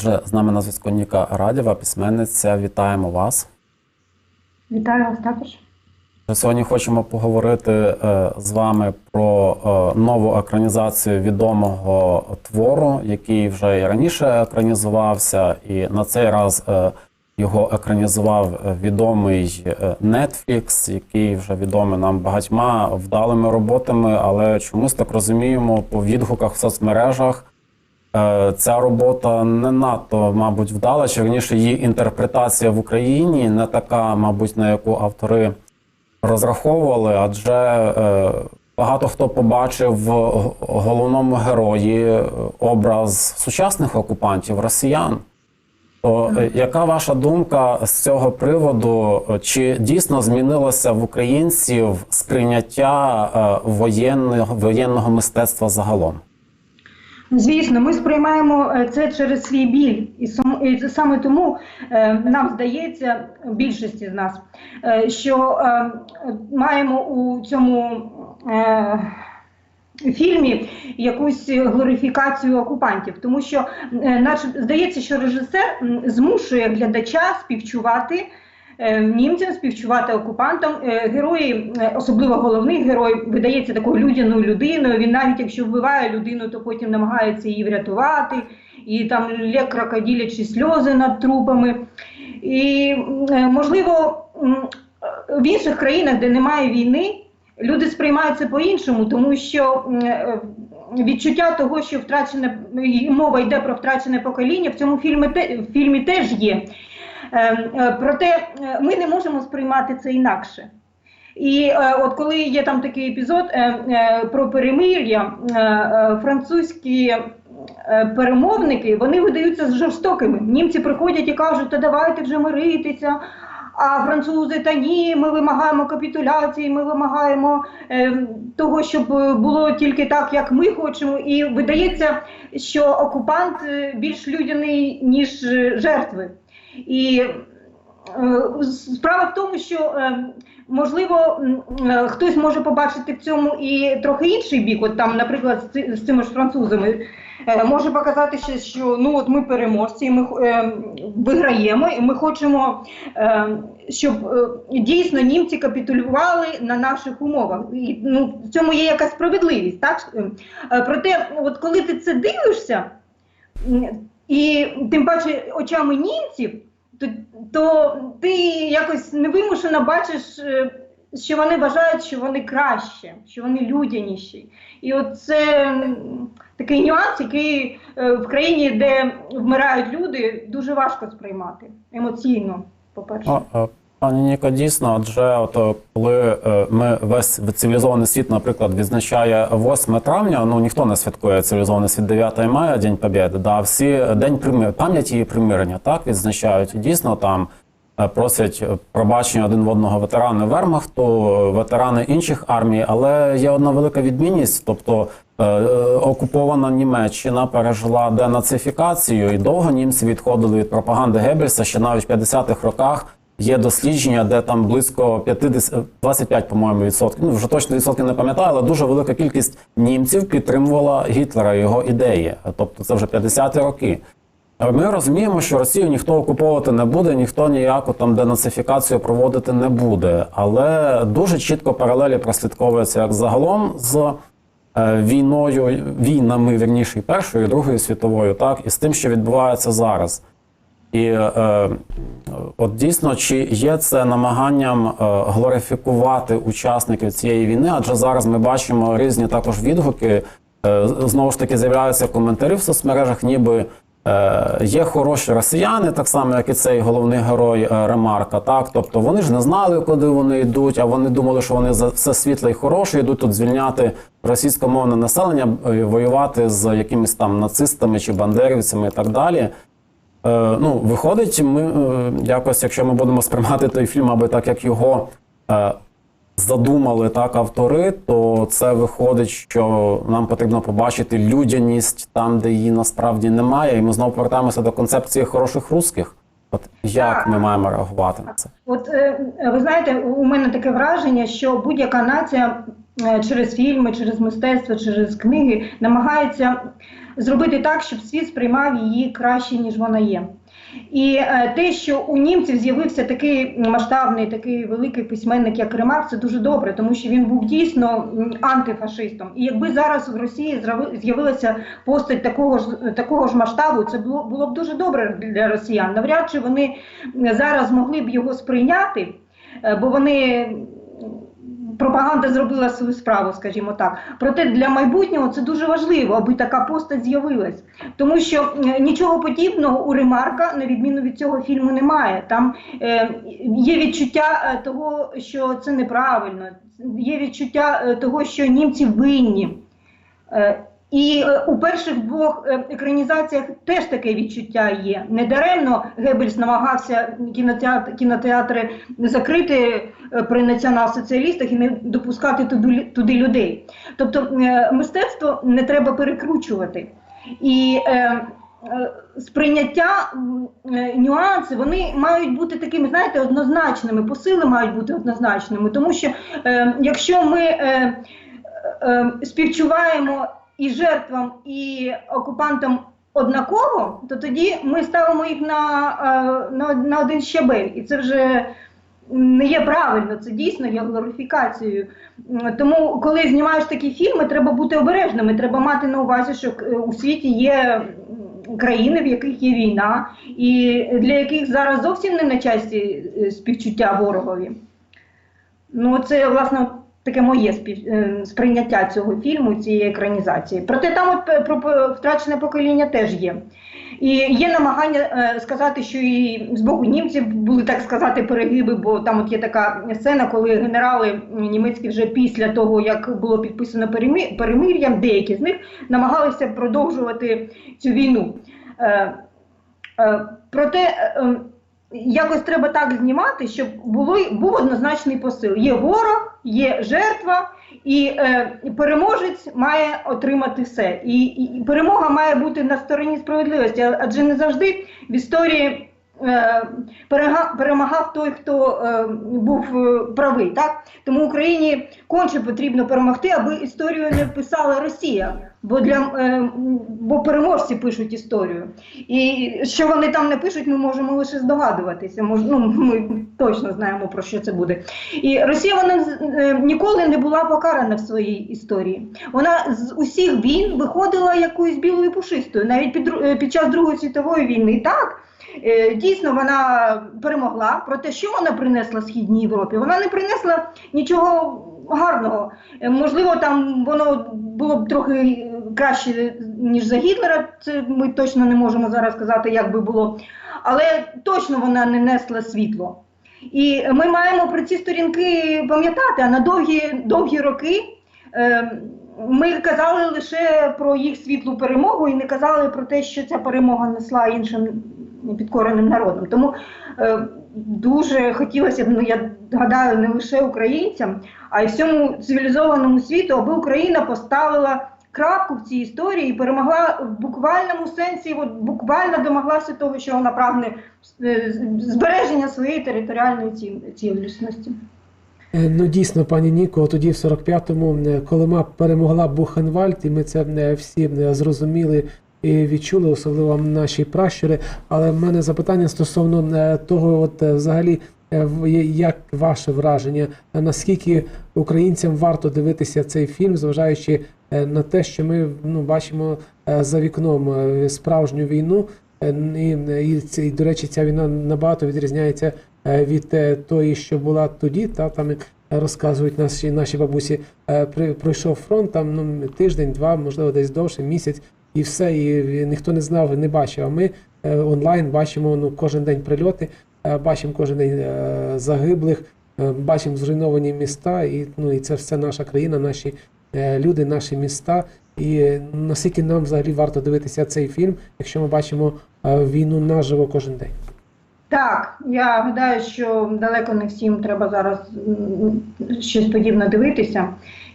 Отже, з нами на зв'язку Ніка Радєва, письменниця. Вітаємо вас. Вітаю вас також. Сьогодні хочемо поговорити е, з вами про е, нову екранізацію відомого твору, який вже і раніше екранізувався, і на цей раз е, його екранізував відомий Netflix, який вже відомий нам багатьма вдалими роботами, але чомусь так розуміємо по відгуках в соцмережах. Е, Ця робота не надто, мабуть, вдала, чи раніше її інтерпретація в Україні не така, мабуть, на яку автори розраховували, адже е, багато хто побачив в головному герої е, образ сучасних окупантів росіян. То яка ваша думка з цього приводу? Чи дійсно змінилося в українців сприйняття воєнного, воєнного мистецтва загалом? Звісно, ми сприймаємо е, це через свій біль, і саме тому е, нам здається, більшості з нас, е, що маємо у цьому фільмі якусь глорифікацію окупантів, тому що здається, що режисер змушує глядача співчувати. Е, Німцям співчувати окупантам Е, герої, е, особливо головний герой, видається такою людяною людиною. Він навіть якщо вбиває людину, то потім намагається її врятувати, і там лє крокодилячі сльози над трупами. І можливо, в інших країнах, де немає війни, люди сприймають це по-іншому, тому що відчуття того, що втрачене мова йде про втрачене покоління, в цьому фільмі, в фільмі теж є. Е, е, Проте е, ми не можемо сприймати це інакше. І е, от коли є там такий епізод про перемир'я, французькі перемовники вони видаються жорстокими. Німці приходять і кажуть, та давайте вже миритися. А французи та ні, ми вимагаємо капітуляції, ми вимагаємо е, того, щоб було тільки так, як ми хочемо. І видається, що окупант більш людяний, ніж жертви. І е, справа в тому, що е, можливо е, хтось може побачити в цьому і трохи інший бік. От там, наприклад, з, цими ж французами. Може показати ще, що ну от ми переможці, ми е, виграємо, і ми хочемо, е, щоб е, дійсно німці капітулювали на наших умовах. І, ну, в цьому є якась справедливість, так? Проте, от коли ти це дивишся, і тим паче очами німців, то, то ти якось невимушено бачиш, е, що вони вважають, що вони краще, що вони людяніші. І от це такий нюанс, який е, в країні, де вмирають люди, дуже важко сприймати емоційно, по-перше. Ну, е, Пані Ніко, дійсно, адже от е, коли е, ми весь цивілізований світ, наприклад, відзначає 8 травня, ну ніхто не святкує цивілізований світ 9 мая, День Побєди, да, всі день примир, пам'яті і примирення, так відзначають. Дійсно там е, просять е, пробачення один в одного ветерани Вермахту, е, ветерани інших армій, але є одна велика відмінність, тобто. е, е, Окупована Німеччина пережила денацифікацію, і довго німці відходили від пропаганди Геббельса ще навіть в 50-х роках. Є дослідження, де там близько 50, 25, по-моєму, відсотків. Ну вже точно відсотки не пам'ятаю, але дуже велика кількість німців підтримувала Гітлера його ідеї. Тобто це вже 50-ті роки. Ми розуміємо, що Росію ніхто окуповувати не буде, ніхто ніяку там денацифікацію проводити не буде. Але дуже чітко паралелі прослідковуються як загалом з е, війною, війнами, вірніше, Першою, і Другою світовою, так, і з тим, що відбувається зараз. І е, от дійсно, чи є це намаганням е, глорифікувати учасників цієї війни? Адже зараз ми бачимо різні також відгуки. Е, знову ж таки, з'являються коментарі в соцмережах, ніби е, є хороші росіяни, так само, як і цей головний герой е, Ремарка. Так, тобто вони ж не знали, куди вони йдуть, а вони думали, що вони за все світле і хороше йдуть тут звільняти російськомовне населення, е, воювати з якимись там нацистами чи бандерівцями і так далі. Е, ну, виходить, ми е, якось, якщо ми будемо сприймати той фільм, аби так як його е, задумали так автори, то це виходить, що нам потрібно побачити людяність там, де її насправді немає, і ми знову повертаємося до концепції хороших русських. От як ми маємо реагувати на це? От ви знаєте, у мене таке враження, що будь-яка нація через фільми, через мистецтво, через книги намагається зробити так, щоб світ сприймав її краще, ніж вона є. І е, те, що у німців з'явився такий масштабний, такий великий письменник, як Ремарк, це дуже добре, тому що він був дійсно антифашистом. І якби зараз в Росії з'явилася постать такого ж такого ж масштабу, це було було б дуже добре для росіян. Навряд чи вони зараз могли б його сприйняти, е, бо вони. Пропаганда зробила свою справу, скажімо так. Проте для майбутнього це дуже важливо, аби така постать з'явилась. Тому що нічого подібного у Ремарка, на відміну від цього фільму, немає. Там е, є відчуття е, того, що це неправильно, є відчуття е, того, що німці винні. І е, у перших двох е, екранізаціях теж таке відчуття є. Недаремно Геббельс намагався кінотеатр, кінотеатри закрити е, при націонал-соціалістах і не допускати туди, туди людей. Тобто мистецтво не треба перекручувати. І е, сприйняття, нюанси, вони мають бути такими, знаєте, однозначними, посили мають бути однозначними. Тому що е, якщо ми е, е, співчуваємо і жертвам, і окупантам однаково, то тоді ми ставимо їх на, е, на, на один щабель. І це вже не є правильно, це дійсно є глорифікацією. Тому, коли знімаєш такі фільми, треба бути обережними. Треба мати на увазі, що е, у світі є країни, в яких є війна, і для яких зараз зовсім не на часі е, співчуття ворогові. Ну, це власне таке моє е, сприйняття цього фільму, цієї екранізації. Проте там от е, про втрачене покоління теж є. І є намагання е, сказати, що і з боку німців були так сказати перегиби, бо там от є така сцена, коли генерали німецькі вже після того, як було підписано перемир'я, деякі з них намагалися продовжувати цю війну. Проте якось треба так знімати, щоб було, був однозначний посил. Є ворог, є жертва, і е, переможець має отримати все. І, і перемога має бути на стороні справедливості, адже не завжди в історії. Е, Перемагав той, хто е, був е, правий, так тому Україні конче потрібно перемогти, аби історію не писала Росія, бо для бо переможці пишуть історію. І що вони там не пишуть, ми можемо лише здогадуватися. Мож, ну, ми точно знаємо про що це буде. І Росія вона ніколи не була покарана в своїй історії. Вона з усіх війн виходила якоюсь білою пушистою, навіть під, під час Другої світової війни. Так, дійсно вона перемогла. Проте, що вона принесла Східній Європі? Вона не принесла нічого гарного. Е, Можливо, там воно було б трохи е, краще, ніж за Гітлера. Це ми точно не можемо зараз сказати, як би було. Але точно вона не несла світло. І ми маємо про ці сторінки пам'ятати, а на довгі, довгі роки е, ми казали лише про їх світлу перемогу і не казали про те, що ця перемога несла іншим підкореним народам. Тому е, дуже хотілося б, ну я гадаю, не лише українцям, а й всьому цивілізованому світу, аби Україна поставила крапку в цій історії і перемогла в буквальному сенсі, от буквально домоглася того, що вона прагне е, збереження своєї територіальної ці- цілісності. Е, Ну дійсно, пані Ніко, тоді в 45-му, е, коли перемогла Бухенвальд, і ми це всі зрозуміли і відчули, особливо наші пращури. Але в мене запитання стосовно е, того, от е, взагалі, е, як ваше враження, наскільки українцям варто дивитися цей фільм, зважаючи на те, що ми ну, бачимо за вікном справжню війну. І, і, і, до речі, ця війна набагато відрізняється від тої, що була тоді. Та там розказують наші наші бабусі, пройшов фронт там ну тиждень, два, можливо, десь довше, місяць, і все. І ніхто не знав, не бачив. А ми е, онлайн бачимо ну кожен день прильоти, е, бачимо кожен день е, загиблих, бачимо зруйновані міста, і ну і це все наша країна, наші люди, наші міста. І наскільки нам взагалі варто дивитися цей фільм, якщо ми бачимо війну наживо кожен день. Так, я гадаю, що далеко не всім треба зараз щось подібне дивитися,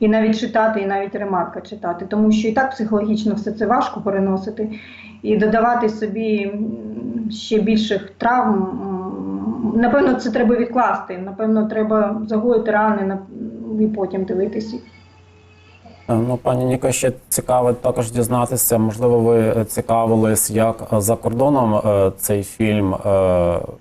і навіть читати, і навіть ремарка читати, тому що і так психологічно все це важко переносити, і додавати собі ще більших травм. Напевно, це треба відкласти. Напевно, треба загоїти рани і потім дивитися. Е, Ну, пані Ніко, ще цікаво також дізнатися. Можливо, ви цікавились, як е, за кордоном е, цей фільм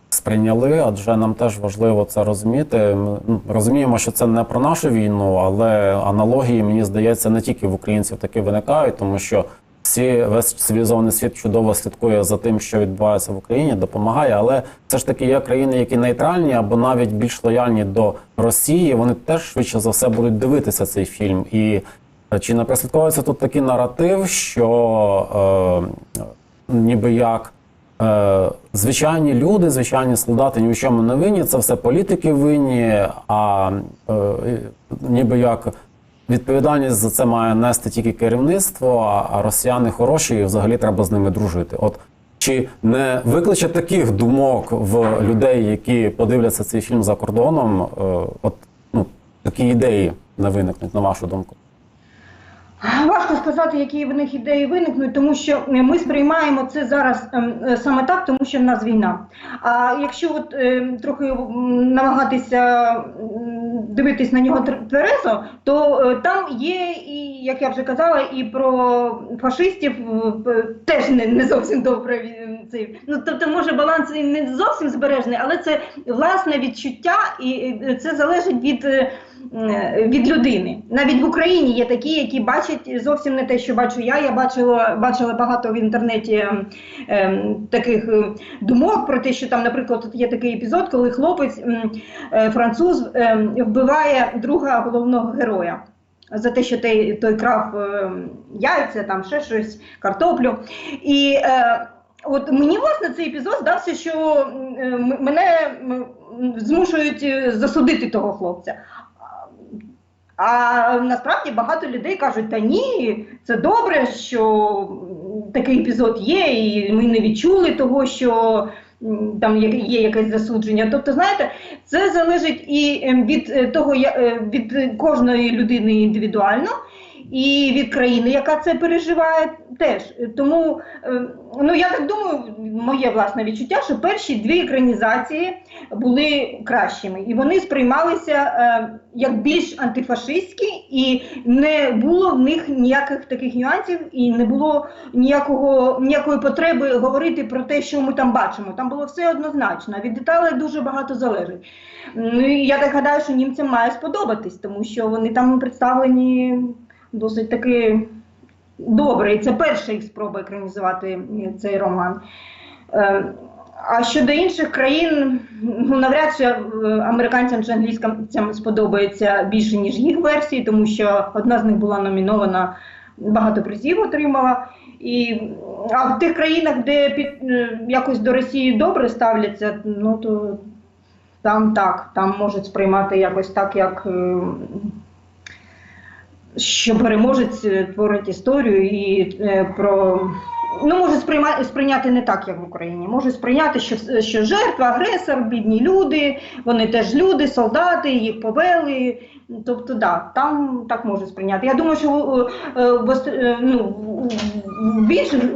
сприйняли, адже нам теж важливо це розуміти. Ми ну, розуміємо, що це не про нашу війну, але аналогії, мені здається, не тільки в українців таки виникають, тому що всі весь цивілізований світ чудово слідкує за тим, що відбувається в Україні, допомагає. Але все ж таки є країни, які нейтральні або навіть більш лояльні до Росії. Вони теж швидше за все будуть дивитися цей фільм. І чи не прослідковується тут такий наратив, що е, ніби як е, звичайні люди, звичайні солдати ні в чому не винні, це все політики винні, а е, ніби як відповідальність за це має нести тільки керівництво, а, а росіяни хороші, і взагалі треба з ними дружити. От чи не викличе таких думок в людей, які подивляться цей фільм за кордоном? Е, от ну такі ідеї не виникнуть, на вашу думку? Важко сказати, які в них ідеї виникнуть, тому що ми сприймаємо це зараз ем, е, саме так, тому що в нас війна. А якщо от е, трохи намагатися дивитись на нього тверезо, то е, там є і, як я вже казала, і про фашистів е, е, теж не, не зовсім добре. е, Ну тобто, може, баланс не зовсім збережений, але це власне відчуття, і е, це залежить від. Е, е, від людини. Навіть в Україні є такі, які бачать зовсім не те, що бачу я. Я бачила, бачила багато в інтернеті ем, таких е, думок про те, що там, наприклад, тут є такий епізод, коли хлопець е, француз ем, вбиває друга головного героя. За те, що той, той крав е, яйця, там ще щось, картоплю. І е, от мені власне цей епізод здався, що е, мене змушують е, засудити того хлопця. А насправді багато людей кажуть, та ні, це добре, що такий епізод є, і ми не відчули того, що там є, якесь засудження. Тобто, знаєте, це залежить і ем, від е, того, е, від кожної людини індивідуально. І від країни, яка це переживає, теж тому е, ну я так думаю, моє власне відчуття, що перші дві екранізації були кращими, і вони сприймалися е, як більш антифашистські, і не було в них ніяких таких нюансів, і не було ніякого ніякої потреби говорити про те, що ми там бачимо. Там було все однозначно. Від деталей дуже багато залежить. Ну і я так гадаю, що німцям має сподобатись, тому що вони там представлені досить таки добре. І це перша їх спроба екранізувати цей роман. Е, А щодо інших країн, ну навряд чи е, американцям чи англійським сподобається більше, ніж їх версії, тому що одна з них була номінована, багато призів отримала. І, а в тих країнах, де під, е, якось до Росії добре ставляться, ну то там так, там можуть сприймати якось так, як. Що переможець е, творить історію і е, про ну може сприйма, сприйняти не так, як в Україні. Може сприйняти, що, що жертва, агресор, бідні люди, вони теж люди, солдати, їх повели. Тобто, да, там так може сприйняти. Я думаю, що е, в, ну,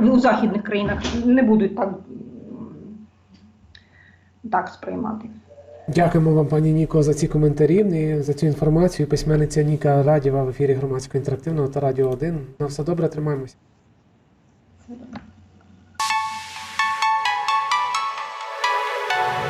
в у західних країнах не будуть так, так сприймати. Дякуємо вам, пані Ніко, за ці коментарі і за цю інформацію. Письменниця Ніка Радєва в ефірі громадського інтерактивного та радіо 1. На все добре, тримаємось.